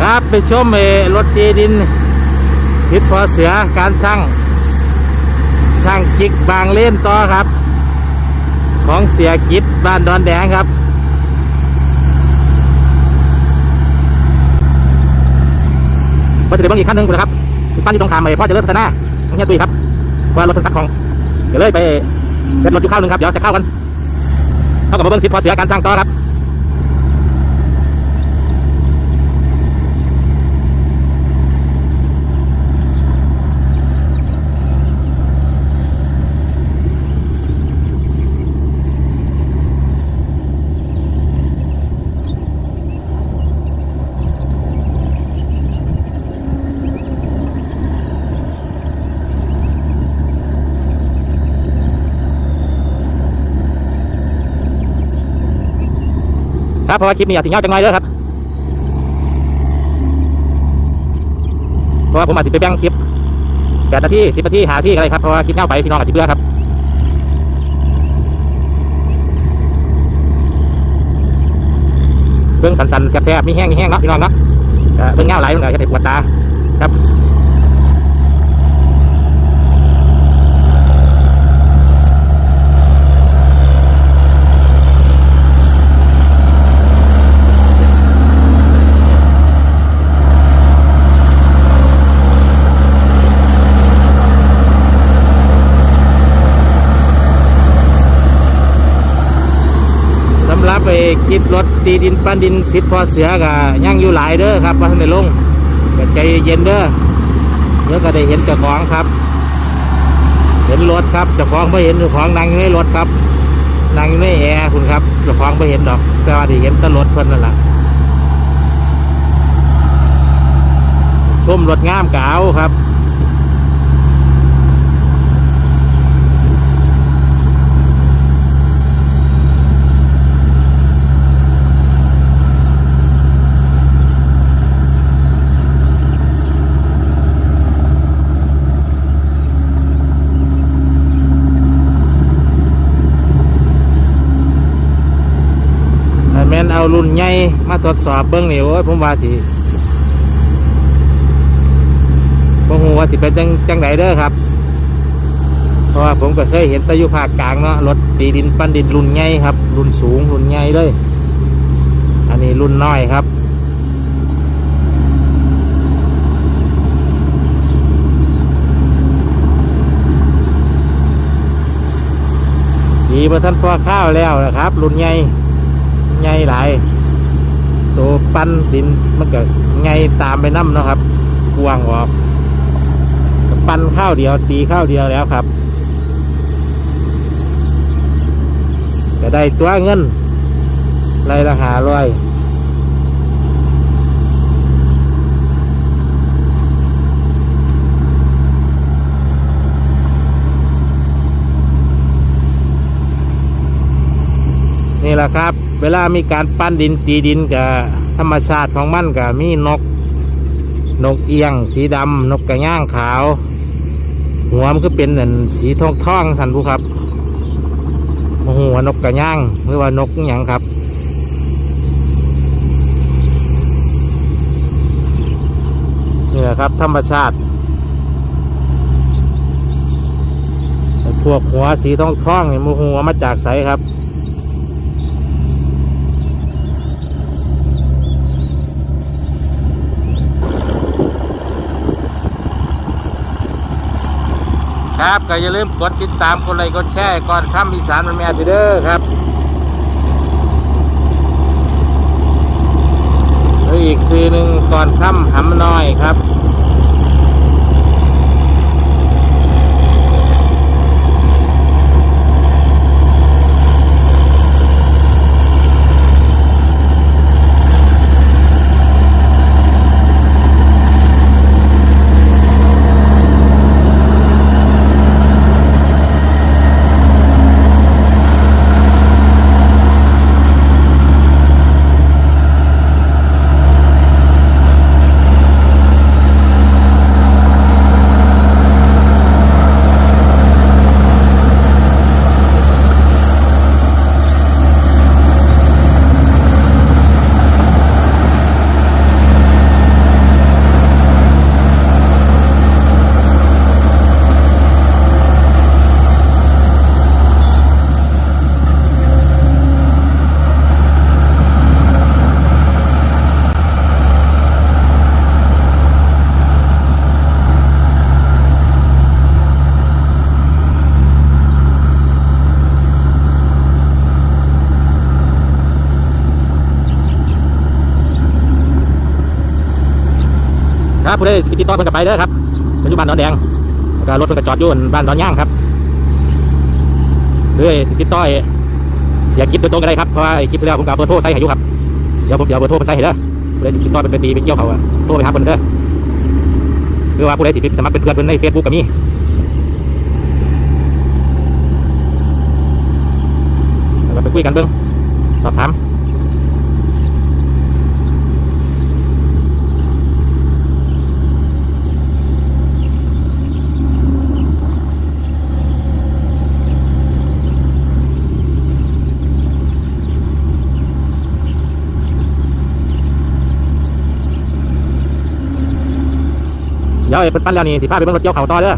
ครับไปชมเอรถตีดินทิศพอเสือการช่างช่างจิกบางเล่นต่อครับ ของเสียกิจบ้านดอนแดงครับพอจะเดี๋ยบางอีกขั้นหนึ่งนะครับปั้นที่ตรงขามไปพ่อจะเริ่มพัฒนาตรงนี้ตุยครับว่ารถสักของเดี๋ยวเลยไปเซ็ตรถอยู่ข้าวหนึ่งครับเดี๋ยวจะเข้ากันเข้ากับเบิ้งสิทธิ์พอเสียการสร้างต่อครับ ครับเพราะว่าคลิปนี้อากถึงยาวจังเลยเด้อครับเพราะว่าผมอาจจะไปแบ่งคลิปแปดนาทีสิบนาทีหาที่อะไรครับเพราะว่าคลิปยาไปพี่น้องอาจจะเบื่อครับเบื้องสันๆแซ่บๆมีแห้งมีแห้งเนาะพี่น้องเนาะเบื้องยาวหลายมันอาจจะปวดตาครับสำห รับรถตีดินปั้นดินสิบพอเสือก็ยังอยู่หลายเด้อครับว่าท่านได้ลงก็ใจเย็นเด้อเดี๋ยวก็ได้เห็นเจ้าของครับ เห็นรถครับเจ้าของไม่เห็นเจ้าของนั่งอยู่ในรถครับนั่งอยู่ในแอร์คุณครับเจ้าของไม่เห็นดอก แต่ว่าได้เห็นแตรถเพิ่นนั่นแหละชมรถงามกเอาครับ เอารุ่นใหญ่มาทดสอบเบิ้องนี่โอ้ยผมว่าสิผมหูว่าสิเป็นจังจังไหนเด้อครับ เพราะว่าผมก็เคยเห็นตะยุภาคกลางเนาะรถตีดินปั้นดินรุ่นใหญ่ครับ รุ่นสูงรุ่นใหญ่เลย อันนี้รุ่นน้อยครับดีมาท่านพ่อข้าวแล้วนะครับ รุ่นใหญ่ ใหญ่หลายตัวปั้นดินมันก็ใหญ่ตามไปน้ำเนาะครับกวางออกปั้นข้าวเดียวตีข้าวเดียวแล้วครับก็ได้ตัวเงินไรละหาร้อยนี่แหละครับ เวลามีการปั้นดินตีดินกับธรรมชาติของมันกับมีนก นกเอียง สีดำนกกระย่างขาว หัวมันก็เป็นเหมือนสีทองทองๆสันผู้ครับหัวนกกระย่างหรือว่านกอย่างครับนี่แหละครับธรรมชาติพวกหัวสีทองทองๆเนี่ยมันหัวมาจากใสครับ ครับก็อย่าลืมกดติดตามกดไลค์กดแชร์ก่อนทำอีสานมันแม่ไปเด้อครับแล้วอีกคือหนึ่งก่อนค่ำหำน้อยครับ ผู้ใดติดต่อเพิ่นกับไปเด้อครับปัจจุบันดอนแดงแล้วก็รถเพิ่นก็จอดอยู่บ้านดอนย่างครับหรือติดต่อเสียกิจโดยตรงก็ได้ครับเพราะว่าไอ้คลิปแล้วผมก็เอาเบอร์โทรใส่ให้อยู่ครับเดี๋ยวผมจะเอาเบอร์โทรไปใส่ให้เด้อผู้ใดติดต่อเป็นไปตีไปเกี่ยวเขาอะโทรไปหาเพิ่นเด้อหรือว่าผู้ใดสิไปสมัครเป็นเพื่อนเพิ่นในเฟซบุ๊กก็มีแล้วก็ไปคุยกันเบิ่งสอบถาม เดี๋ยวไอ้เพิ่นปั้นแล้วนี่สิพาไปเบิ่งรถเกี่ยวเขาต่อเด้อ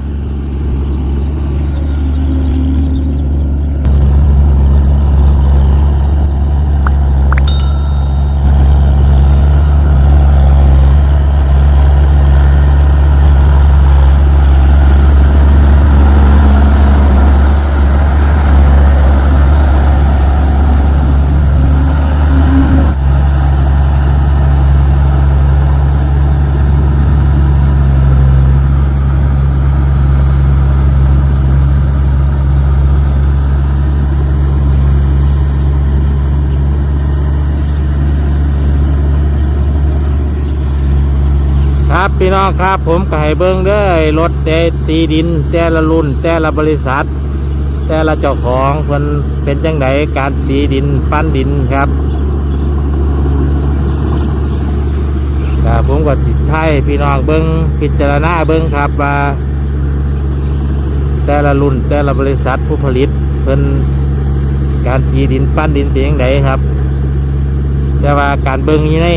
ครับพี่ น้องครับ ผมก็ให้เบิ่งเด้อไอ้รถแต่ตีดิน แต่ละรุ่น แต่ละบริษัท แต่ละเจ้าของเพิ่นเป็นจังไดการตีดินปั้นดินครับก็ผมก็สิไทยพี่น้องเบิ่งพิจารณาเบิ่งครับว่าแต่ละรุ่นแต่ละบริษัทผู้ผลิตเพิ่นการตีดินปั้นดินเป็นจังไดครับ แต่ว่าการเบิ่งอยู่ใน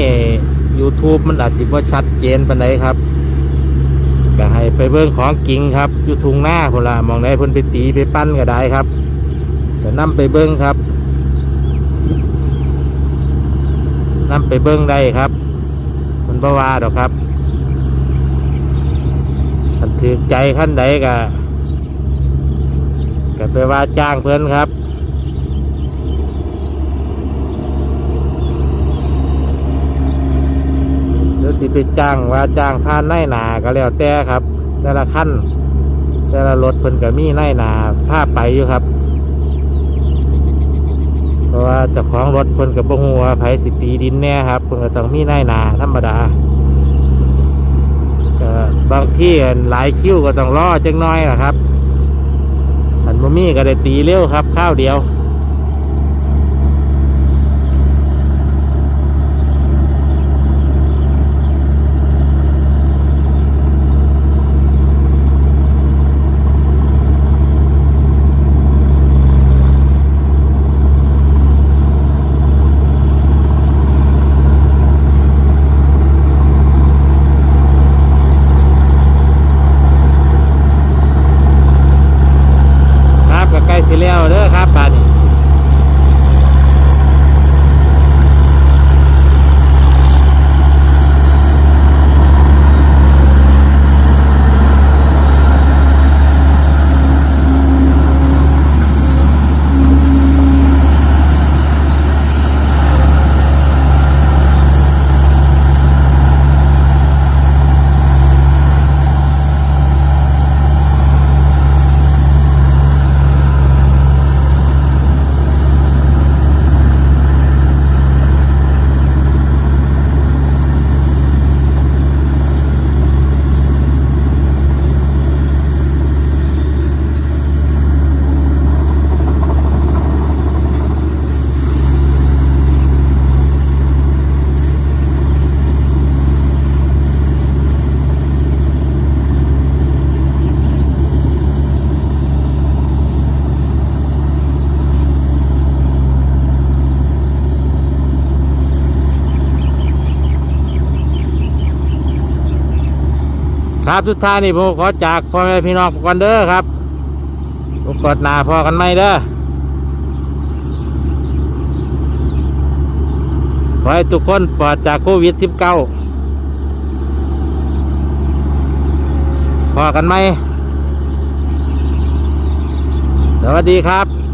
YouTube มันอาจจะว่าชัดเจนปานใดครับก็ให้ไปเบิ่งของจริงครับอยู่ทุ่งหน้าคนละมองได้พิ่นไปตีไปปั้นก็ได้ครับแต่นํไปเบิ่งครับนํไปเบิ่งได้ครับมันบ่ว่าดอกครับคันถือใจขั้นใดก็ก็ไปว่าจ้างเพิ่อนครับ หรือ สิไปจ้างว่าจ้างผ่านไล่นาก็แล้วแต่ครับ แต่ละขั้นแต่ละรถเพิ่นก็มีไล่นาภาไปอยู่ครับ เพราะว่าเจ้าของรถเพิ่นกับบ่ฮู้ว่าไผสิตีดินแน่ครับเพิ่นก็ต้องมีไล่นาธรรมดาก็บางที่หลายคิวก็ต้องรอจังน้อยนะครับอันบ่มีก็ได้ตีเร็วครับข้าวเดียว ครับสุดท้ายนี่ผมขอจากพ่อแม่พี่น้องก่อนเด้อครับผมกดหน้าพอกันไหมเด้อขอให้ทุกคนปลอดจากโควิด -19 พอกันไหมสวัสดีครับ